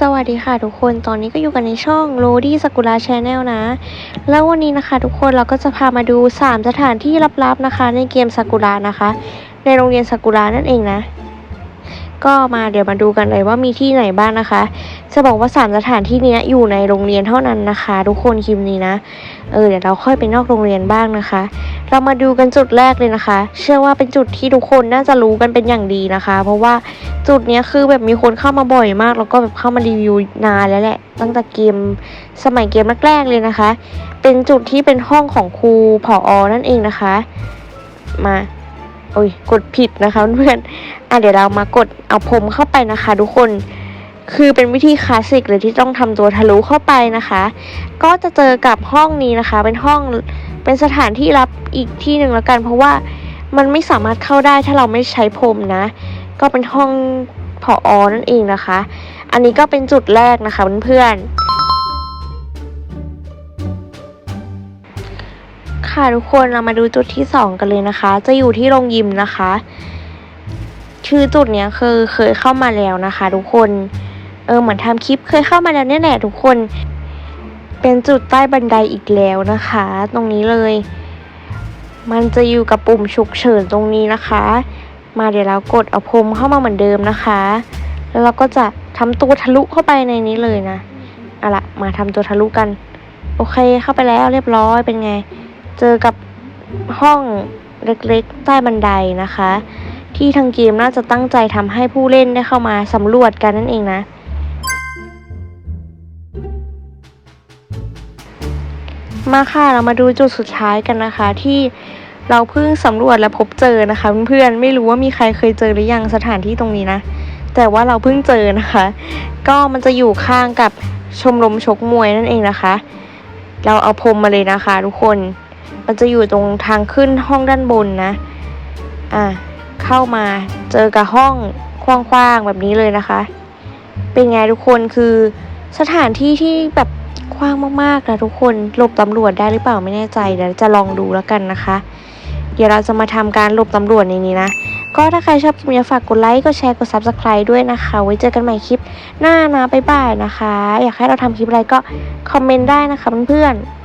สวัสดีค่ะทุกคน ตอนนี้ก็อยู่กันในช่อง r o d y s a k u r a Channel นะ แล้ววันนี้นะคะทุกคนเราก็จะพามาดู 3 สถานที่ลับๆนะคะ ในเกมซากุระนะคะ ในโรงเรียนซากุระนั่นเองนะ ก็มาเดี๋ยวมาดูกันเลยว่ามีที่ไหนบ้างนะคะ จะบอกว่า 3 สถานที่นี้อยู่ในโรงเรียนเท่านั้นนะคะ ทุกคนคลิปนี้นะ เออเดี๋ยวเราค่อยไปนอกโรงเรียนบ้างนะคะ เรามาดูกันจุดแรกเลยนะคะ เชื่อว่าเป็นจุดที่ทุกคนน่าจะรู้กันเป็นอย่างดีนะคะ เพราะว่าจุดนี้คือแบบมีคนเข้ามาบ่อยมาก แล้วก็แบบเข้ามารีวิวนานแล้วแหละ ตั้งแต่เกมสมัยเกมแรกๆเลยนะคะ เป็นจุดที่เป็นห้องของครูผออนั่นเองนะคะ มาโอ้ยกดผิดนะคะเพื่อนอะเดี๋ยวเรามากดเอาพรมเข้าไปนะคะ ทุกคนคือเป็นวิธีคลาสสิกเลยที่ต้องทำตัวทะลุเข้าไปนะคะ ก็จะเจอกับห้องนี้นะคะ เป็นห้อง เป็นสถานที่รับอีกที่หนึ่งแล้วกัน เพราะว่ามันไม่สามารถเข้าได้ถ้าเราไม่ใช้พรมนะ ก็เป็นห้องผออนั่นเองนะคะ อันนี้ก็เป็นจุดแรกนะคะเพื่อนๆค่ะทุกคนเรามาดูจุดที่สองกันเลยนะคะ จะอยู่ที่โรงยิมนะคะชื่อจุดเนี้ยคือเคยเข้ามาแล้วนะคะ ทุกคน เออเหมือนทำคลิปเคยเข้ามาแล้วเนี่ยแหละทุกคน เป็นจุดใต้บันไดอีกแล้วนะคะ ตรงนี้เลย มันจะอยู่กับปุ่มฉุกเฉินตรงนี้นะคะ มาเดี๋ยวเรากดเอาพรมเข้ามาเหมือนเดิมนะคะ แล้วเราก็จะทำตัวทะลุเข้าไปในนี้เลยนะเอาละมาทำตัวทะลุกัน โอเคเข้าไปแล้วเรียบร้อยเป็นไง เจอกับห้องเล็กๆ ใต้บันไดนะคะ ที่ทางเกมน่าจะตั้งใจทำให้ผู้เล่นได้เข้ามาสำรวจกันนั่นเองนะ มาค่ะเรามาดูจุดสุดท้ายกันนะคะ ที่เราเพิ่งสำรวจและพบเจอนะคะเพื่อนๆไม่รู้ว่ามีใครเคยเจอหรือยังสถานที่ตรงนี้นะ แต่ว่าเราเพิ่งเจอนะคะ ก็มันจะอยู่ข้างกับชมรมชกมวยนั่นเองนะคะ เราเอาพรมมาเลยนะคะ ทุกคนมันจะอยู่ตรงทางขึ้นห้องด้านบนนะอะเข้ามาเจอกับห้องกว้างๆแบบนี้เลยนะคะ เป็นไงทุกคนคือสถานที่ที่แบบ กว้างมากๆนะทุกคนหลบตำรวจได้หรือเปล่าไม่แน่ใจเดี๋ยวจะลองดูแล้วกันนะคะ เดี๋ยวเราจะมาทำการหลบตำรวจในนี้นะ ก็ถ้าใครชอบคลิปนี้ฝากกดไลค์กดแชร์กด subscribe ด้วยนะคะ ไว้เจอกันใหม่คลิปหน้านะบ๊ายบายนะคะ อยากให้เราทำคลิปอะไรก็คอมเมนต์ได้นะคะเพื่อนๆ